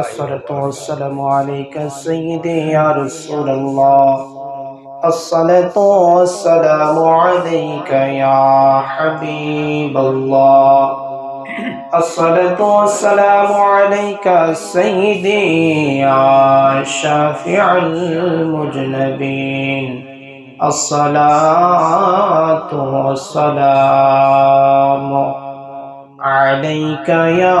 الصلاة والسلام عليك سيدي يا رسول الله. الصلاة والسلام عليك يا حبيب الله. الصلاة والسلام عليك سيدي يا شافع المجنبين. الصلاة والسلام عليك يا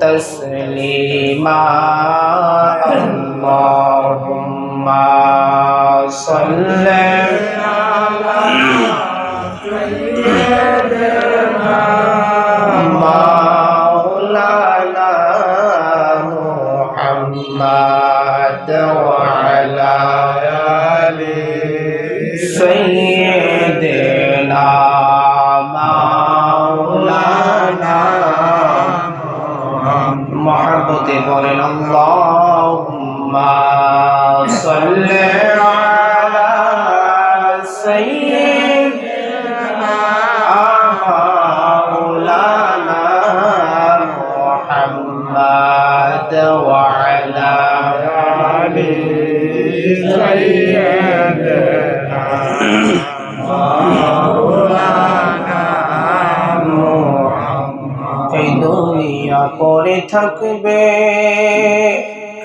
تسليما اللهم صل مولانا সাথে বলেন আল্লাহুম্মা পরে থাকবে।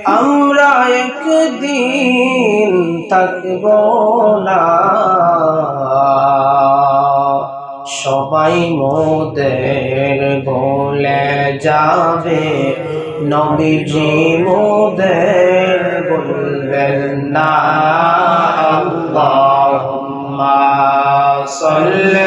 আমরা একদিন থাকব না। সবাই মোদের বলে যাবে, নবীজি মোদের বলবেন না। আল্লাহুম্মা সাল্লি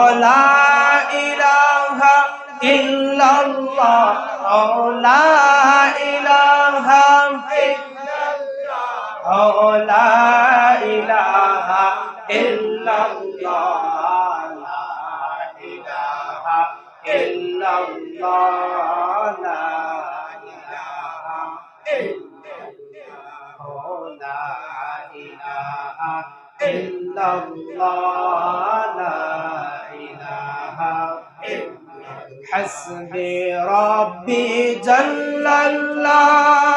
إلا الله لا إله إلا الله. لا إله إلا الله. لا إله لا إله إلا الله لا إله حسبي ربي جل الله.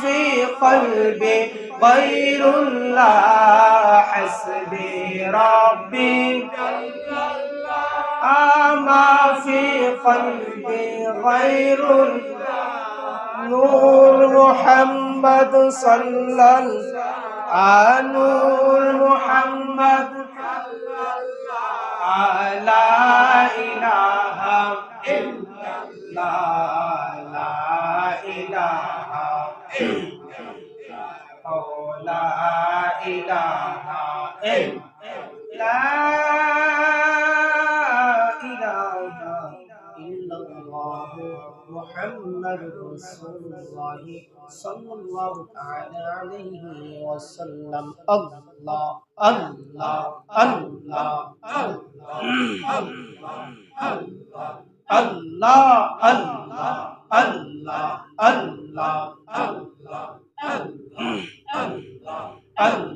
في قلبي غير الله حسبي ربي. الله ما في قلبي غير الله نور محمد صلى الله نور محمد. لا إله إلا الله. محمد رسول الله صلى الله تعالى عليه وسلم الله الله الله الله الله الله الله الله الله الله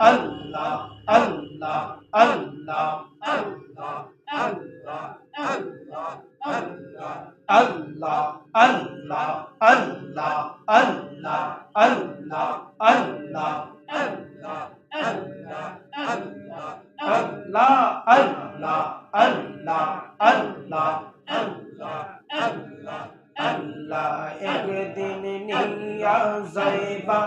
الله الله الله الله একদিন নিয়া যাইবা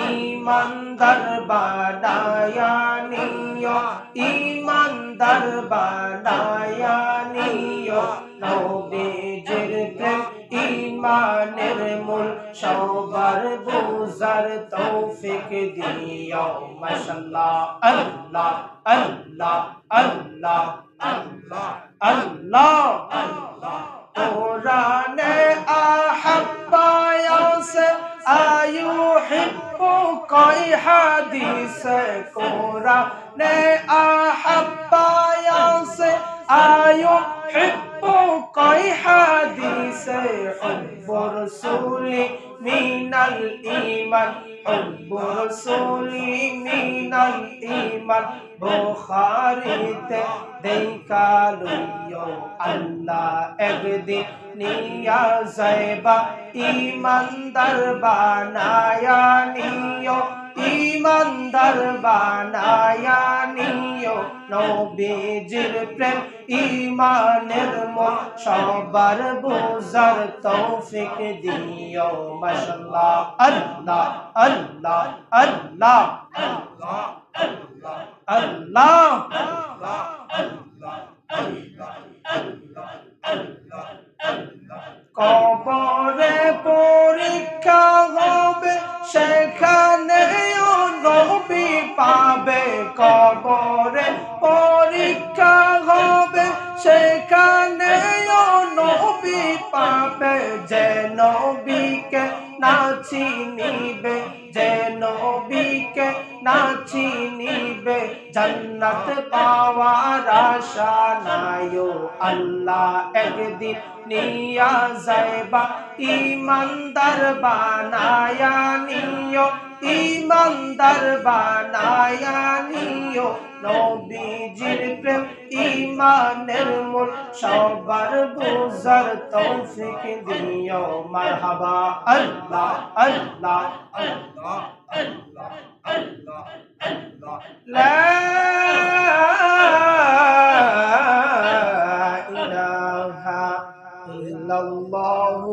ইমানদার বানায়া নিয়া ইমানদার বানা নবীজির প্রেম, ইমানের মূল। সবার বুজার তৌফিক দিও মাশাআল্লাহ আল্লাহ আল্লাহ আল্লাহ আল্লাহ আল্লাহ। আল্লাহ কোরআনে আহাব্বায়া সে আয়ু হিব্বু কই হাদিস, কোরআনে হিব্বু কই হাদিস হুব্বুর রাসূলি মিনাল ঈমান হুব্বুর রাসূলি মিনাল ঈমান, বুখারীতে দেখা লইও আল্লাহ একদিন নিয়া যাইবা ইমানদার বানায়া নিও ইমানদার বানায়া নিও, নবীজির প্রেম ইমানের মন সবার বোঝার তৌফিক দিও মাশাআল্লাহ আল্লাহ আল্লাহ আল্লাহ আল্লাহ আল্লাহ কবরে সেখানে নবী পাবে যে নবীকে না চিনিবে যে নবীকে না চিনিবে। জন্নত পাওয়ার আশা নাইও, আল্লাহ একদিন নিয়া যাইবা। ইমানদার বানায়া নিও, ইমানদার বানায়া নবীজির প্রেম ইমানের মূল, সবার বুজার তৌফিক দিও। মারহাবা, আল্লাহ আল্লাহ আল্লাহ আল্লাহ আল্লাহ আল্লাহ। লা ইলাহা ইল্লাল্লাহু